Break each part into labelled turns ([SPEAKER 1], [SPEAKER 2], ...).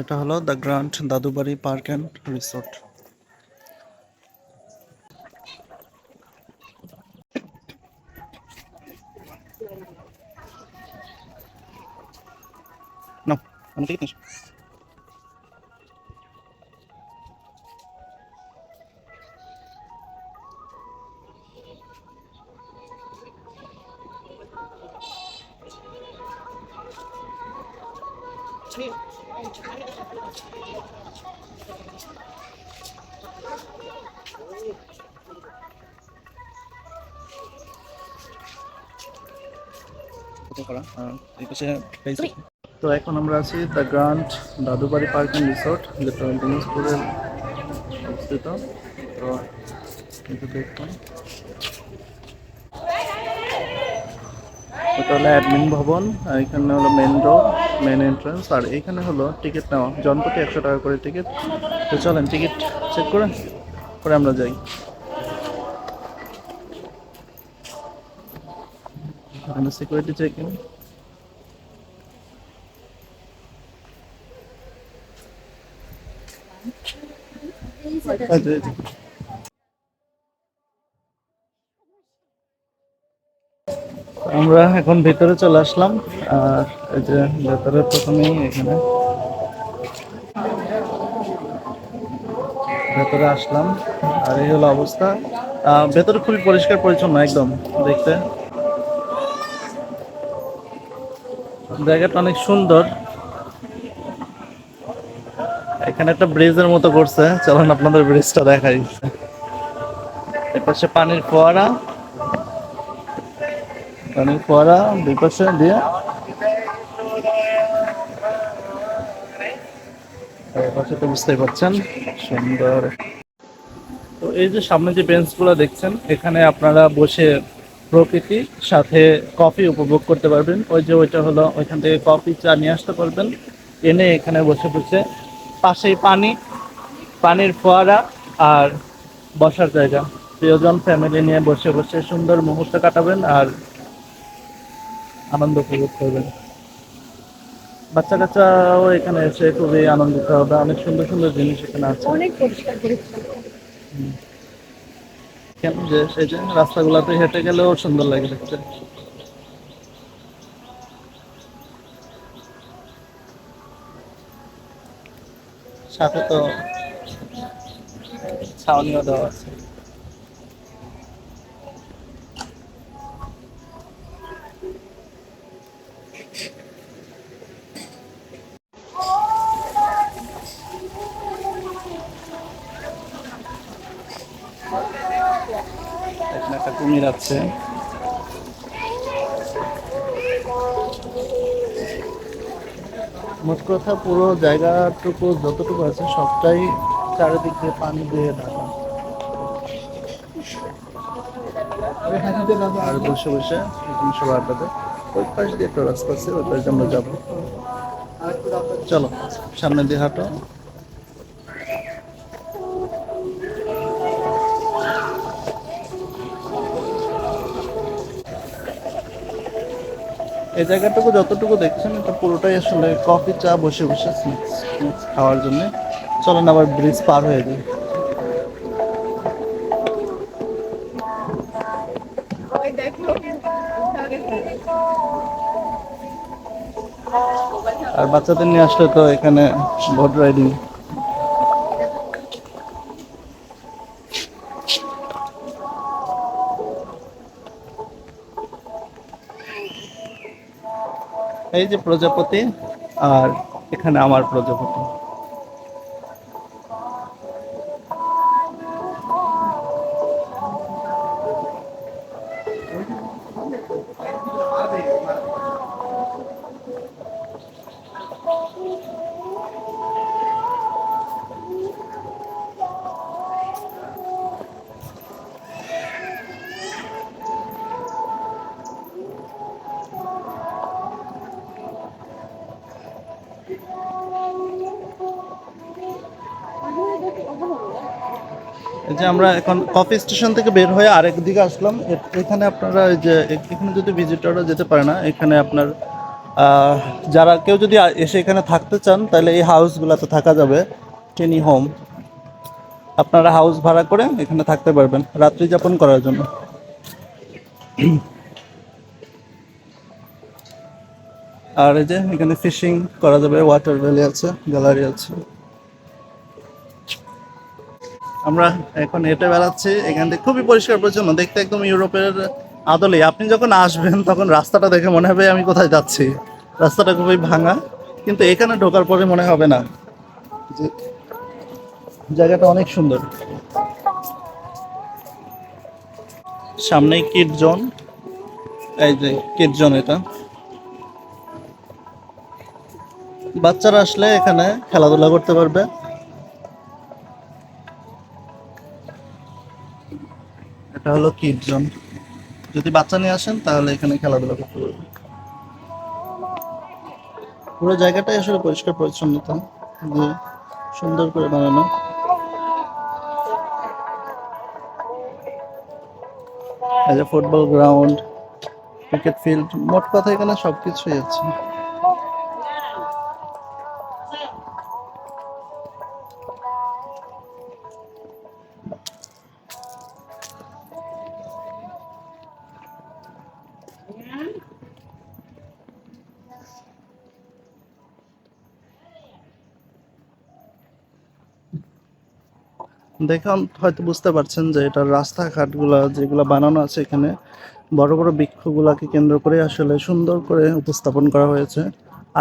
[SPEAKER 1] এটা হলো the grand Dadubari park and resort. Ticket নিস তো এখন আমরা আছি the grand Dadubari park resort যেটা দিনাজপুরের অবস্থিত। তো কিন্তু দেখুন। এটা হলো অ্যাডমিন ভবন এখানে হলো মেন রোড। মেন এন্ট্রান্স আর এখানে হলো টিকিট নেওয়া। জনপ্রতি একশো টাকা করে টিকিট তো চলেন টিকিট চেক করে, পরে আমরা যাই। এখানে সিকিউরিটি চেকিং আমরা এখন ভেতরে চলে আসলাম, আর এই যে ভেতরে প্রথমেই এখানে। ভেতরে আসলাম, আর এই হলো অবস্থা। ভেতরে খুবই পরিষ্কার পরিচ্ছন্ন, একদম, দেখতে। জায়গাটা অনেক সুন্দর। এখানে একটা ব্রিজের মতো করছে, চলুন আপনাদের ব্রিজটা দেখাই। এর পাশে পানির ফোয়ারা পানির ফোয়ারা দুই পাশে দিয়ে। এর পাশে তো বুঝতেই পারছেন, সুন্দর। তো এই যে সামনে যে বেঞ্চগুলো দেখছেন, এখানে আপনারা বসে প্রকৃতির সাথে কফি উপভোগ করতে পারবেন। ওই যে ওইটা হলো, ওইখান থেকে কফি চা নিয়ে আসতে পারবেন। এনে এখানে বসে বসে পাশেই পানি, পানির ফোয়ারা আর বসার জায়গা। প্রিয়জন ফ্যামিলি নিয়ে বসে বসে সুন্দর মুহূর্ত কাটাবেন আর আনন্দ উপভোগ করবেন। বাচ্চা কাচ্চাও এখানে এসে খুবই আনন্দিত হবে। অনেক সুন্দর সুন্দর জিনিস এখানে আছে।
[SPEAKER 2] অনেক পরিষ্কার পরিচ্ছন্ন।
[SPEAKER 1] কেন যে সেই যে রাস্তাগুলোতে হেঁটে গেলেও সুন্দর লাগে দেখতে। সাথে তো ছাউনিও দেওয়া আছে। একটা কুমির আছে মোট কথা পুরো জায়গাটুকু যতটুকু আছে সবটাই চারিদিক দিয়ে পানি দিয়ে ঢাকা আর বসে বসে এখানে সবাই ওই পাশ দিয়ে একটা রাস্তা আছে, ওই পাশ দিয়ে আমরা যাব। চলো সামনে দিয়ে হাঁটো। এই জায়গাটুকু যতটুকু দেখছেন, এটা পুরোটাই আসলে কফি চা বসে বসে খাওয়ার জন্য। চলেন আবার ব্রিজ পার হয়ে
[SPEAKER 2] যায়
[SPEAKER 1] আর বাচ্চাদের নিয়ে আসলে তো এখানে বোট রাইডিং এই যে প্রজাপতি আর এখানে আমার প্রজাপতি। এই যে আমরা এখন কফি স্টেশন থেকে বের হয়ে আরেক দিকে আসলাম। এখানে আপনারা যে এখানে যদি ভিজিটররা যেতে পারে না, এখানে আপনার যারা কেউ যদি এসে এখানে থাকতে চান, তাহলে এই হাউসগুলোতে থাকা যাবে টেনি হোম আপনারা হাউস ভাড়া করে এখানে থাকতে পারবেন, রাত্রি যাপন করার জন্য। আর এই যে এখানে ফিশিং করা যাবে ওয়াটার ভ্যালি আছে গ্যালারি আছে। আমরা এখন হেঁটে বেড়াচ্ছি, এখান থেকে খুবই পরিষ্কার পরিচ্ছন্ন, দেখতে একদম ইউরোপের আদলে। আপনি যখন আসবেন, তখন রাস্তাটা দেখে মনে হবে আমি কোথায় যাচ্ছি। রাস্তাটা খুবই ভাঙা, কিন্তু এখানে ঢোকার পরে মনে হবে না যে জায়গাটা অনেক সুন্দর। সামনেই কিড জোন, এই যে কিড জোন এটা। বাচ্চারা আসলে এখানে খেলাধুলা করতে পারবে। এটা হলো কিড জোন যদি বাচ্চা নিয়ে আসেন, তাহলে এখানে খেলাধুলা করতে পারবে পুরো জায়গাটাই আসলে পরিষ্কার পরিচ্ছন্নতা, যে সুন্দর করে বানানো। ফুটবল গ্রাউন্ড ক্রিকেট ফিল্ড মোট কথা এখানে সবকিছুই আছে। দেখুন হয়তো বুঝতে পারছেন যে এটার রাস্তাঘাটগুলো যেগুলো বানানো আছে এখানে, বড় বড় বৃক্ষগুলাকে কেন্দ্র করে আসলে সুন্দর করে উপস্থাপন করা হয়েছে।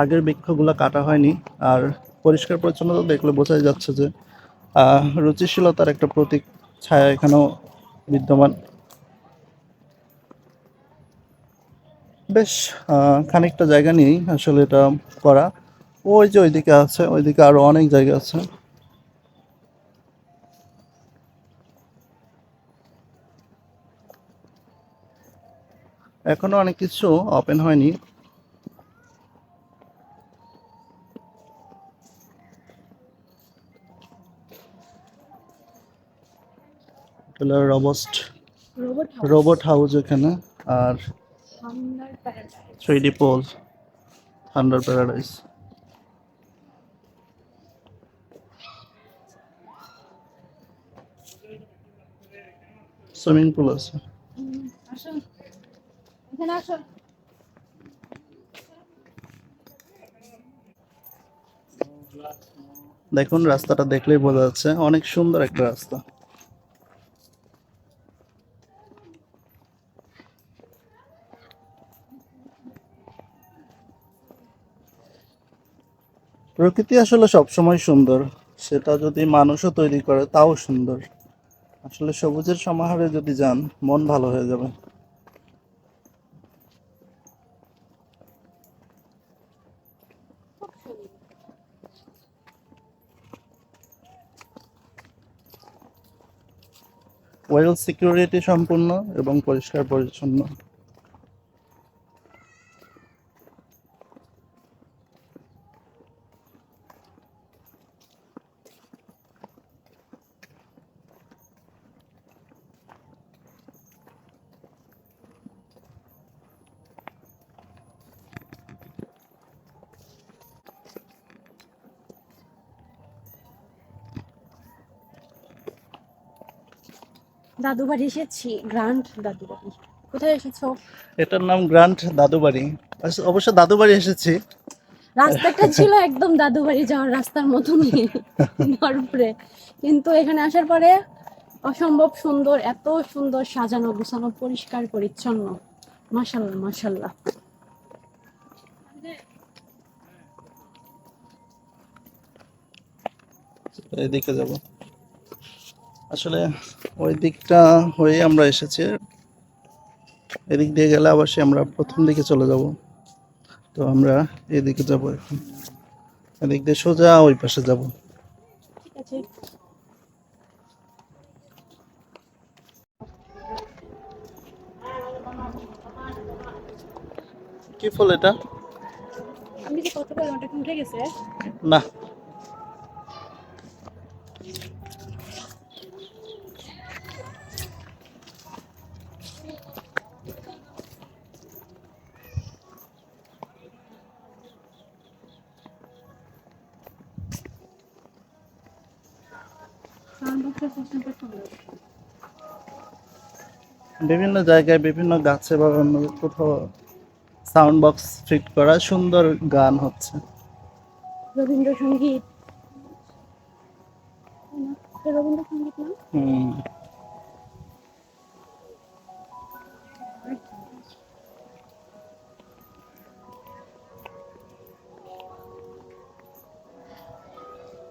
[SPEAKER 1] আগের বৃক্ষগুলো কাটা হয়নি, আর পরিষ্কার পরিচ্ছন্নতা দেখলে বোঝাই যাচ্ছে যে রুচিশীলতার একটা প্রতীক, ছায়া এখানেও বিদ্যমান। বেশ খানিকটা জায়গা নিয়েই আসলে এটা করা। ওই যে ওইদিকে আছে, ওইদিকে আরও অনেক জায়গা আছে। এখনও অনেক কিছু ওপেন হয়নি। রোবস্ট
[SPEAKER 2] রোবট
[SPEAKER 1] রোবট হাউস এখানে আর
[SPEAKER 2] thunder paradise
[SPEAKER 1] three D pole thunder paradise swimming pool আছে।
[SPEAKER 2] আসুন। এখানে আসুন
[SPEAKER 1] দেখুন, রাস্তাটা দেখলেই বোঝা যাচ্ছে অনেক সুন্দর একটা রাস্তা। প্রকৃতি আসলে সবসময় সুন্দর। সেটা যদি মানুষও তৈরি করে, তাও সুন্দর। আসলে সবুজের সমাহারে যদি যান, মন ভালো হয়ে যাবে। ওয়েল সিকিউরিটি সম্পূর্ণ এবং পরিষ্কার পরিচ্ছন্ন।
[SPEAKER 2] দাদু বাড়ি এসেছি গ্র্যান্ড দাদু বাড়ি কোথায় এসেছ?
[SPEAKER 1] এটার নাম গ্র্যান্ড দাদুবাড়ি। আস- অবশ্য দাদুবাড়ি এসেছি।
[SPEAKER 2] রাস্তাটা ছিল একদম দাদু বাড়ি যাওয়ার রাস্তার মতনই বরফরে কিন্তু এখানে আসার পরে অসম্ভব সুন্দর এত সুন্দর সাজানো গোছানো পরিষ্কার পরিচ্ছন্ন। মাশাল্লাহ মাশাল্লাহ।
[SPEAKER 1] এদিকে যাব। আসলে ওই দিকটা হয়ে আমরা এসেছি। এদিক দিয়ে গেলে সে আমরা প্রথম দিকে চলে যাব। তো আমরা এদিকে যাব এখন। এদিক দিয়ে সোজা ওই পাশে যাব।
[SPEAKER 2] ঠিক আছে।
[SPEAKER 1] কি ফুল এটা?
[SPEAKER 2] আমি যে কত বললাম ওটা উঠে গেছে?
[SPEAKER 1] না। বিভিন্ন জায়গায় বিভিন্ন গাছে বা অন্য কোথাও সাউন্ড বক্স ফিট করা সুন্দর গান হচ্ছে।
[SPEAKER 2] রবীন্দ্রসঙ্গীত রবীন্দ্রসঙ্গীত না?
[SPEAKER 1] হুম।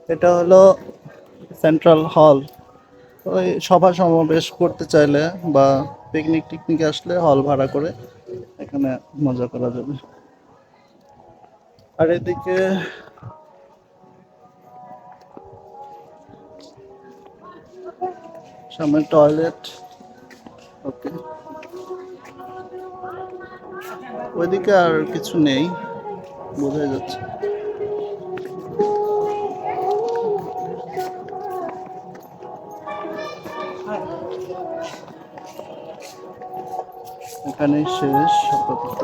[SPEAKER 1] এটা হলো সেন্ট্রাল হল ওই সভা সমাবেশ করতে চাইলে বা পিকনিক টিকনিক আসলে হল ভাড়া করে এখানে মজা করা যাবে। আর এদিকে সামনে টয়লেট ওকে ওইদিকে আর কিছু নেই, বোঝাই যাচ্ছে। এখানেই শেষ আপাতত।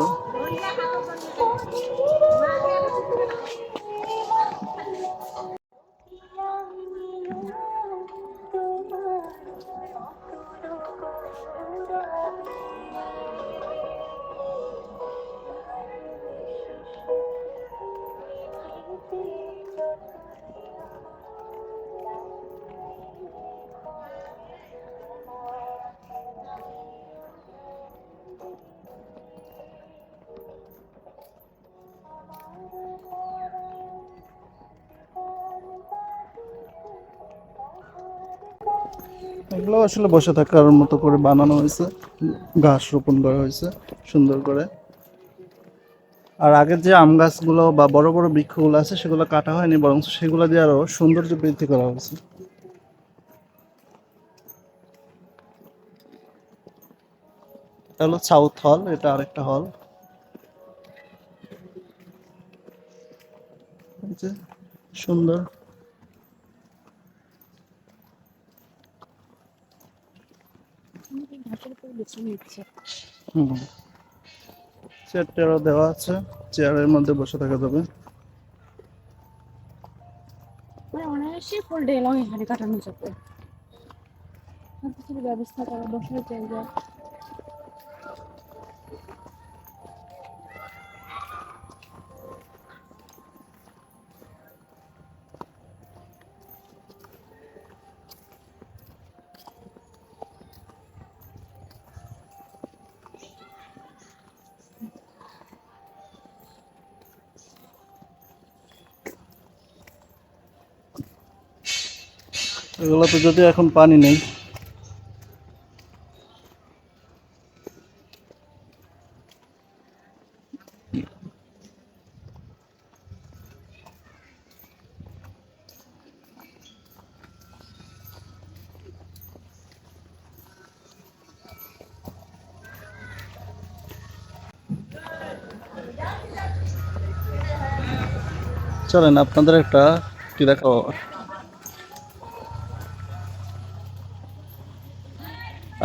[SPEAKER 1] এগুলো আসলে বসে থাকার মতো করে বানানো হয়েছে। ঘাস রোপণ করা হয়েছে, সুন্দর করে। আর আগের যে আম গাছগুলো বা বড় বড় বৃক্ষগুলো আছে, সেগুলো কাটা হয়নি বরং সেগুলো দিয়ে আরও সৌন্দর্য বৃদ্ধি করা হয়েছে। এটা হলো সাউথ হল এটা আরেকটা হল সুন্দর। চেয়ার টেয়ারও দেওয়া আছে। চেয়ারের মধ্যে বসে থাকা যাবে।
[SPEAKER 2] মানে অনায়াসে ফুল ডে লং এখানে কাটানো যাবে। ব্যবস্থা করা বসার জায়গা।
[SPEAKER 1] এগুলো তো যদি এখন পানি নেই। চলেন আপনাদের একটা কি দেখো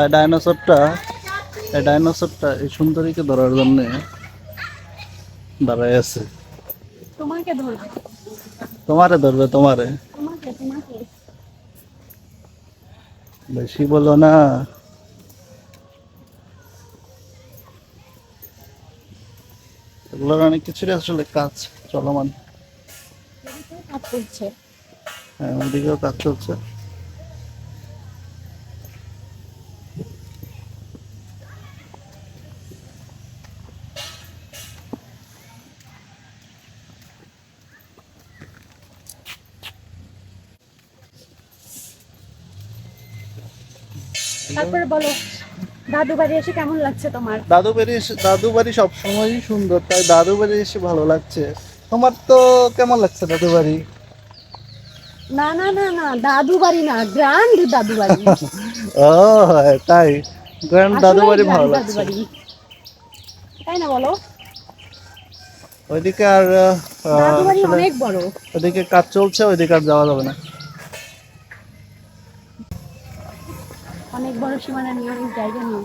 [SPEAKER 1] আর ডাইনোসরটা এই ডাইনোসরটা এই সুন্দরীকে ধরার জন্য দাঁড়ায় আছে।
[SPEAKER 2] তোমাকে ধরবে।
[SPEAKER 1] তোমারে ধরবে তোমারে। বেশি বলো না। এগুলোর অনেক কিছুরই আসলে কাজ চলমান। হ্যাঁ ওদিকেও কাজ চলছে
[SPEAKER 2] তারপরে বলো দাদু বাড়ি এসে কেমন লাগছে তোমার?
[SPEAKER 1] দাদু বাড়ি দাদু বাড়ি সবসময়ই সুন্দর তাই দাদু বাড়ি এসে ভালো লাগছে। তোমার তো কেমন লাগছে দাদু বাড়ি?
[SPEAKER 2] না না না না দাদু বাড়ি না গ্র্যান্ড দাদু বাড়ি।
[SPEAKER 1] ও তাই গ্র্যান্ড দাদু বাড়ি ভালো লাগছে।
[SPEAKER 2] তাই না বলো?
[SPEAKER 1] ওইদিকে আর
[SPEAKER 2] অনেক বড়।
[SPEAKER 1] ওইদিকে কাজ চলছে ওইদিকে আর যাওয়া যাবে না।
[SPEAKER 2] অনেক বড় সীমানা নিয়ে অনেক জায়গা নিয়ে।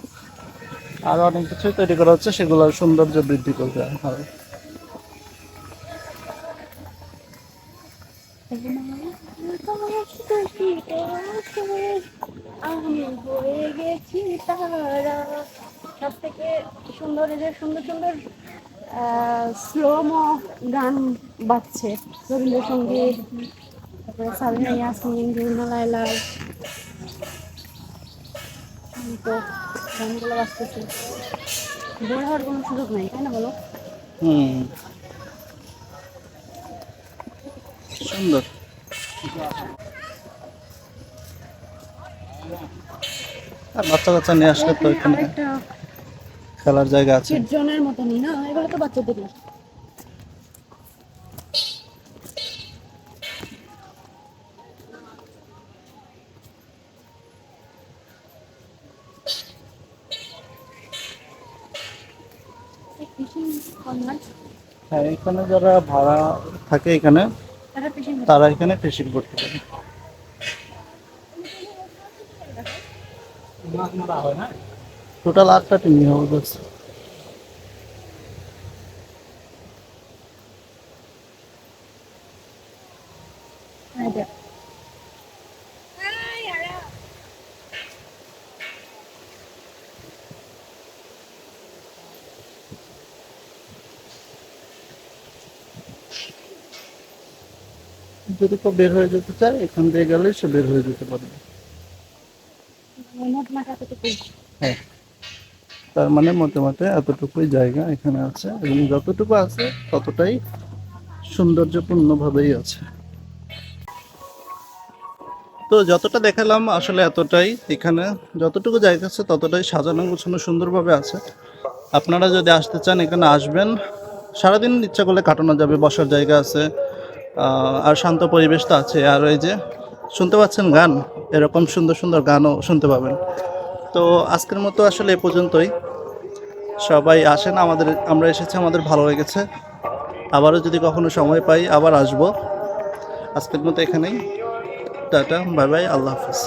[SPEAKER 1] আর অনেক কিছুই তৈরি করা হচ্ছে সেগুলোর সৌন্দর্য বৃদ্ধি করতে হবে
[SPEAKER 2] আমি হয়ে গেছি তারা সব থেকে সুন্দর যে সুন্দর সুন্দর স্লোমো গান বাজছে। রবীন্দ্রসঙ্গীত তারপরে সালমা ইয়াসমিন রুনা লাইলা তো গানগুলো বাজতেছে। বোর হওয়ার কোনো সুযোগ নেই তাই না বলো?
[SPEAKER 1] হুম। সুন্দর। আর বাচ্চা কাচ্চা নিয়ে আসলে তো এখানে খেলার জায়গা আছে।
[SPEAKER 2] জোনের মতনই না? এগুলো তো বাচ্চাদেরই
[SPEAKER 1] হ্যাঁ এখানে যারা ভাড়া থাকে এখানে, তারা এখানে ফিশিং করতে পারে টোটাল আটটা টিমি হবে বাস যদি কেউ বের হয়ে যেতে চায় এখান দিয়ে গেলে সে বের হয়ে যেতে পারবে। হ্যাঁ। তার মানে মোটামুটি এতটুকুই জায়গা এখানে আছে এবং যতটুকু আছে ততটাই সৌন্দর্যপূর্ণভাবেই আছে। তো যতটা দেখালাম আসলে এতটাই এখানে যতটুকু জায়গা আছে ততটাই সাজানো গোছানো সুন্দরভাবে আছে। আপনারা যদি আসতে চান এখানে আসবেন। সারাদিন ইচ্ছা করলে কাটানো যাবে বসার জায়গা আছে। আর শান্ত পরিবেশ তো আছে। আর ওই যে শুনতে পাচ্ছেন গান? এরকম সুন্দর সুন্দর গানও শুনতে পাবেন। তো আজকের মতো আসলে এ পর্যন্তই। সবাই আসেন, আমাদের, আমরা এসেছি, আমাদের ভালো লেগেছে। আবারও যদি কখনো সময় পাই, আবার আসব। আজকের মতো এখানেই। টাটা, বাই বাই, আল্লাহ হাফিজ।